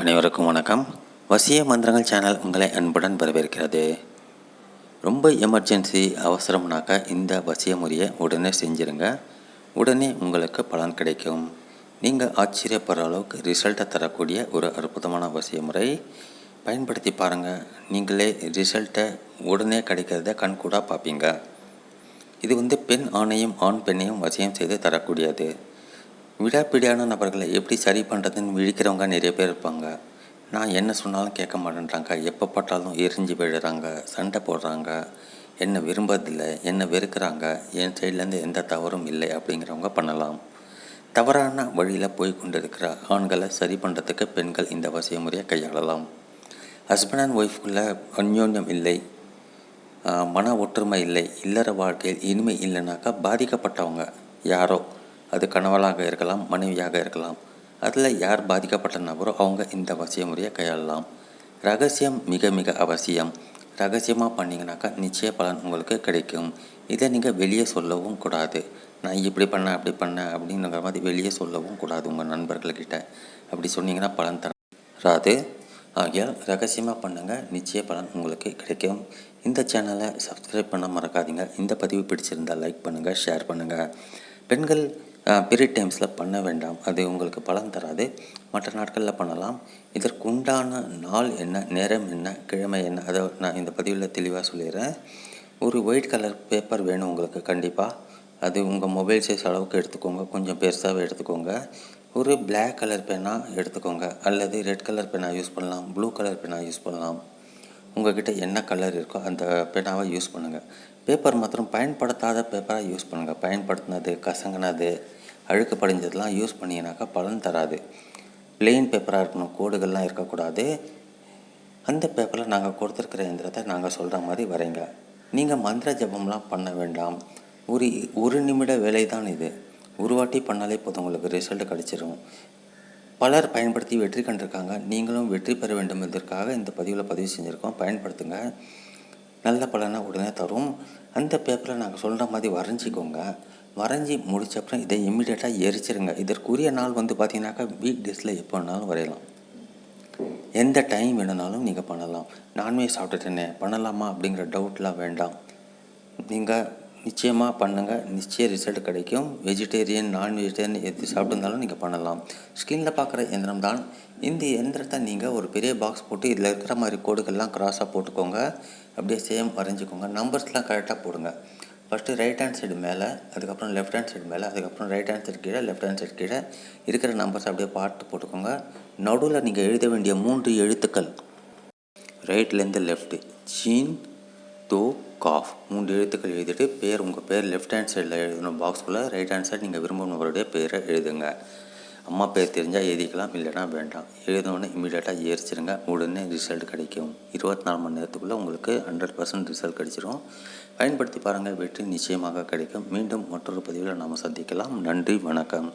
அனைவருக்கும் வணக்கம். வசிய மந்திரங்கள் சேனல் உங்களை அன்புடன் வரவேற்கிறது. ரொம்ப எமர்ஜென்சி அவசரம்னாக்கா இந்த வசிய முறையை உடனே செஞ்சிருங்க. உடனே உங்களுக்கு பலன் கிடைக்கும். நீங்கள் ஆச்சரியப்படுற அளவுக்கு ரிசல்ட்டை தரக்கூடிய ஒரு அற்புதமான வசிய முறை. பயன்படுத்தி பாருங்கள் நீங்களே ரிசல்ட்டை உடனே கிடைக்கிறத கண்கூடாக பார்ப்பீங்க. இது வந்து பெண் ஆணையும் ஆண் பெண்ணையும் வசியம் செய்து தரக்கூடியது. விடாப்பிடியான நபர்களை எப்படி சரி பண்ணுறதுன்னு விழிக்கிறவங்க நிறைய பேர் இருப்பாங்க. நான் என்ன சொன்னாலும் கேட்க மாட்டேன்றாங்க. எப்போ பட்டாலும் எரிஞ்சு விழுறாங்க சண்டை போடுறாங்க. என்னை விரும்பதில்லை என்னை வெறுக்கிறாங்க என் சைட்லேருந்து எந்த தவறும் இல்லை அப்படிங்கிறவங்க பண்ணலாம். தவறான வழியில் போய் கொண்டிருக்கிற ஆண்களை சரி பண்ணுறதுக்கு பெண்கள் இந்த வசிய முறையை கையாளலாம் ஹஸ்பண்ட் அண்ட் ஒய்ஃப்குள்ள அந்யோன்யம் இல்லை. மன ஒற்றுமை இல்லை. இல்லற வாழ்க்கையில் இனிமை இல்லைனாக்கா பாதிக்கப்பட்டவங்க யாரோ அது கணவனாக இருக்கலாம் மனைவியாக இருக்கலாம். அதில் யார் பாதிக்கப்பட்ட நபரோ அவங்க இந்த வசிய முறையை கையாளலாம். ரகசியம் மிக மிக அவசியம். ரகசியமாக பண்ணிங்கனாக்கா நிச்சய பலன் உங்களுக்கு கிடைக்கும். இதை நீங்கள் வெளியே சொல்லவும் கூடாது. நான் இப்படி பண்ணேன் அப்படி பண்ணேன் அப்படிங்கிற மாதிரி வெளியே சொல்லவும் கூடாது உங்கள் நண்பர்கள்கிட்ட. அப்படி சொன்னீங்கன்னா பலன் தராது. ஆகையால் ரகசியமாக பண்ணுங்கள் நிச்சய பலன் உங்களுக்கு கிடைக்கும். இந்த சேனலை சப்ஸ்கிரைப் பண்ண மறக்காதீங்க. இந்த பதிவு பிடிச்சிருந்தால் லைக் பண்ணுங்கள் ஷேர் பண்ணுங்கள் பெண்கள் பீரியட் டைம்ஸில் பண்ண வேண்டாம். அது உங்களுக்கு பலன் தராது. மற்ற நாட்களில் பண்ணலாம். இதற்குண்டான நாள் என்ன நேரம் என்ன கிழமை என்ன? அதை நான் இந்த பதிவில் தெளிவாக சொல்லிடுறேன். ஒரு ஒயிட் கலர் பேப்பர் வேணும் உங்களுக்கு கண்டிப்பாக அது உங்கள் மொபைல் சைஸ் அளவுக்கு எடுத்துக்கோங்க. கொஞ்சம் பெருசாகவே எடுத்துக்கோங்க. ஒரு பிளாக் கலர் பேனா எடுத்துக்கோங்க. அல்லது ரெட் கலர் பேனா யூஸ் பண்ணலாம். ப்ளூ கலர் பேனா யூஸ் பண்ணலாம். உங்ககிட்ட என்ன கலர் இருக்கோ அந்த பேனாவை யூஸ் பண்ணுங்கள் பேப்பர் மாத்திரம் பயன்படுத்தாத பேப்பராக யூஸ் பண்ணுங்கள் பயன்படுத்தினது கசங்கினது அழுக்கு படிஞ்சதெல்லாம் யூஸ் பண்ணிங்கனாக்கா பலன் தராது. பிளெயின் பேப்பராக இருக்கணும். கோடுகள்லாம் இருக்கக்கூடாது. அந்த பேப்பரில் நாங்கள் கொடுத்துருக்கிற எந்திரத்தை நாங்கள் சொல்கிற மாதிரி வரைங்க. நீங்கள் மந்திர ஜபம்லாம் பண்ண வேண்டாம். ஒரு ஒரு நிமிட வேலை தான் இது. ஒரு வாட்டி பண்ணாலே போதும். உங்களுக்கு ரிசல்ட் கிடச்சிரும். பலர் பயன்படுத்தி வெற்றி கண்டிருக்காங்க. நீங்களும் வெற்றி பெற வேண்டும் என்பதற்காக இந்த பதிவில் பதிவு செஞ்சுருக்கோம். பயன்படுத்துங்க. நல்ல பலனை உடனே தரும். அந்த பேப்பரில் நாங்கள் சொல்கிற மாதிரி வரைஞ்சிக்கோங்க. வரைஞ்சி முடித்தப்புறம் இதை இம்மிடியேட்டாக எரிச்சிருங்க. இதற்குரிய நாள் வந்து பார்த்தீங்கன்னாக்கா வீக் டேஸில் எப்போ வேணாலும் வரையலாம். எந்த டைம் வேணுனாலும் நீங்கள் பண்ணலாம். நான்வெஜ் சாப்பிட்டுட்டேனே பண்ணலாமா அப்படிங்கிற டவுட்லாம் வேண்டாம். நீங்கள் நிச்சயமாக பண்ணுங்கள் நிச்சய ரிசல்ட் கிடைக்கும். வெஜிடேரியன் நான் வெஜிடேரியன் எது சாப்பிட்டுருந்தாலும் நீங்கள் பண்ணலாம். ஸ்க்ரீனில் பார்க்குற எந்திரம் தான். இந்த எந்திரத்தை நீங்கள் ஒரு பெரிய பாக்ஸ் போட்டு இதில் இருக்கிற மாதிரி கோடுகள்லாம் கிராஸாக போட்டுக்கோங்க. அப்படியே சேம் வரைஞ்சிக்கோங்க. நம்பர்ஸ்லாம் கரெக்டாக போடுங்க. ஃபஸ்ட்டு ரைட் ஹேண்ட் சைடு மேலே அதுக்கப்புறம் லெஃப்ட் ஹேண்ட் சைடு மேலே அதுக்கப்புறம் ரைட் ஹேண்ட் சைடு கீழே லெஃப்ட் ஹேண்ட் சைடு கீழே இருக்கிற நம்பர்ஸ் அப்படியே பார்த்து போட்டுக்கோங்க. நடுவில் நீங்கள் எழுத வேண்டிய மூன்று எழுத்துக்கள். ரைட்லேருந்து லெஃப்ட்டு சீன் தோ காஃப் மூன்று எழுத்துக்கள் எழுதிட்டு பேர் உங்கள் பேர் லெஃப்ட் ஹேண்ட் சைடில் எழுதணும். பாக்ஸ்குள்ளே ரைட் ஹேண்ட் சைடு நீங்கள் விரும்பினவருடைய பேரை எழுதுங்க. அம்மா பேர் தெரிஞ்சால் எழுதிக்கலாம் இல்லைனா வேண்டாம். எழுதணுன்னு இமீடியட்டாக ஏறிச்சிருங்க உடனே ரிசல்ட் கிடைக்கும். இருபத்தி நாலு மணி நேரத்துக்குள்ளே உங்களுக்கு ஹண்ட்ரட் பர்சன்ட் ரிசல்ட் கிடைச்சிரும். பயன்படுத்தி பாருங்கள் வெற்றி நிச்சயமாக கிடைக்கும். மீண்டும் மற்றொரு பதிவில் நாம் சந்திக்கலாம். நன்றி வணக்கம்.